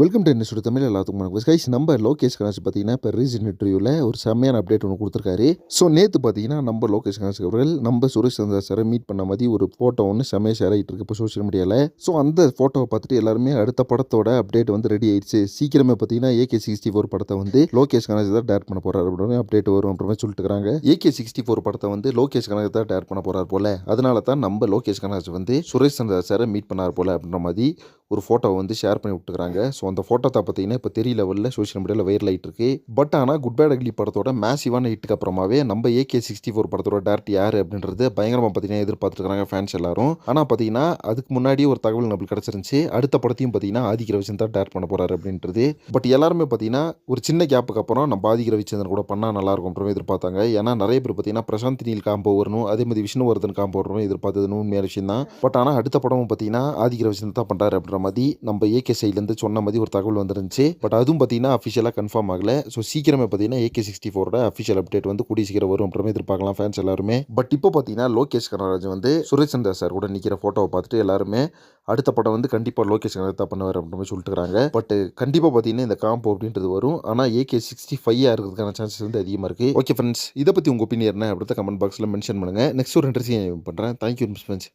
Welcome to என்ன தமிழ் எல்லாத்துக்கும் வணக்கம். கைஸ் நம்ம லோகேஷ் கணேஷ் பார்த்தீங்கன்னா இப்போ ரீசன்ட் இன்டர்வியூவில் ஒரு செம்மையான அப்டேட் ஒன்று கொடுத்துருக்காரு. ஸோ நேற்று பார்த்தீங்கன்னா நம்ம லோகேஷ் கணேஷ் அவர்கள் நம்ம சுரேஷ் சந்திரா சாரை மீட் பண்ண மாதிரி ஒரு ஃபோட்டோ ஒன்று செம்மையாக ஷேர் ஆகிட்டு இருக்கு இப்போ சோஷியல் மீடியாவில் ஸோ அந்த ஃபோட்டோவை பார்த்துட்டு எல்லாருமே அடுத்த படத்தோட அப்டேட் வந்து ரெடி ஆயிடுச்சு. சீக்கிரமே பார்த்தீங்கன்னா ஏகே சிக்ஸ்டி ஃபோர் படத்தை வந்து லோகேஷ் கணேஷ் தான் டேர் பண்ண போறாரு அப்படின்னு அப்டேட் வரும் அப்புறமே சொல்லிட்டு இருக்காங்க. ஏகே சிக்ஸ்டி ஃபோர் படத்தை வந்து லோகேஷ் கணேஷ் தான் டேர் பண்ண போறாரு போல. அதனால தான் நம்ம லோகேஷ் கணேஷ் வந்து சுரேஷ் சந்திரா சாரை மீட் பண்ணார் போல அப்படின்ற மாதிரி ஒரு ஃபோட்டோவை வந்து ஷேர் பண்ணி விட்டுக்கிறாங்க ஸோ அந்த ஃபோட்டோ தான் பார்த்தீங்கன்னா இப்போ தெரிய லெவலில் சோஷியல் மீடியாவில் வைரல் ஆகிட்டு இருக்கு. பட் ஆனால் குட் பேட் அக்லி படத்தோட மேசிவான ஹிட்டுக்கு அப்புறமாவே நம்ம ஏகே சிக்ஸ்டி ஃபோர் படத்தோட டேரக்ட் யார் அப்படின்றது பயங்கரமாக பார்த்தீங்கன்னா எதிர்பார்த்துருக்காங்க ஃபேன்ஸ் எல்லாரும். ஆனால் பார்த்தீங்கன்னா அதுக்கு முன்னாடி ஒரு தகவல் நம்மளுக்கு கிடச்சிருந்துச்சு. அடுத்த படத்தையும் பார்த்தீங்கன்னா ஆதிக்க ரவிச்சந்திரன் தான் டேரக்ட் பண்ண போகிறார் அப்படின்றது. பட் எல்லாருமே பார்த்தீங்கன்னா ஒரு சின்ன கேப்புக்கு அப்புறம் நம்ம ஆதிக்க ரவிச்சந்திரன் கூட பண்ணால் நல்லாயிருக்கும் எதிர்பார்த்தாங்க. ஏன்னா நிறைய பேர் பார்த்தீங்கன்னா பிரசாந்த் நீல் காம்போ வரணும் அதே மாதிரி விஷ்ணுவர்தன் காம்போ வரணும் எதிர்பார்த்தது உண்மையான விஷயம் தான் பட் ஆனால் அடுத்த படமும் பார்த்தீங்கன்னா ஆதிக்க ரவிச்சந்திரன் தான் பண்ணுறாரு அப்படின்ற மாதிரி நம்ம ஏகே சைட்லேருந்து சொன்ன மாதிரி ஒரு தகவல் வந்துருந்துச்சு. பட் அதுவும் பார்த்தீங்கன்னா அஃபிஷியலாக கன்ஃபார்ம் ஆகல. ஸோ சீக்கிரமே பார்த்தீங்கன்னா ஏகே சிக்ஸ்டி ஃபோரோட அஃபிஷியல் அப்டேட் வந்து கூடிய சீக்கிரம் வரும் அப்புறமே எதிர்பார்க்கலாம் ஃபேன்ஸ் எல்லாருமே. பட் இப்போ பார்த்தீங்கன்னா லோகேஷ் கனராஜ் வந்து சுரேஷ் சந்திரா சார் கூட நிற்கிற ஃபோட்டோவை பார்த்துட்டு எல்லாருமே அடுத்த படம் வந்து கண்டிப்பாக லோகேஷ் கனராஜ் தான் பண்ணுவார் அப்படின்னு சொல்லிட்டுருக்காங்க பட் கண்டிப்பாக பார்த்தீங்கன்னா இந்த காம்போ அப்படின்றது வரும். ஆனால் ஏகே சிக்ஸ்டி ஃபைவ் இருக்கிறதுக்கான சான்சஸ் வந்து அதிகமாக இருக்குது ஓகே ஃப்ரெண்ட்ஸ் இதை பற்றி உங்கள் ஒப்பீனியன் என்ன அப்படின்றத கமெண்ட் பாக்ஸில் மென்ஷன் பண்ணுங்கள் நெக்ஸ்ட் ஒரு இன்ட்ரெஸ்டிங் பண்ணுறேன் தேங்க்யூ ஃப்ரெண்ட்ஸ்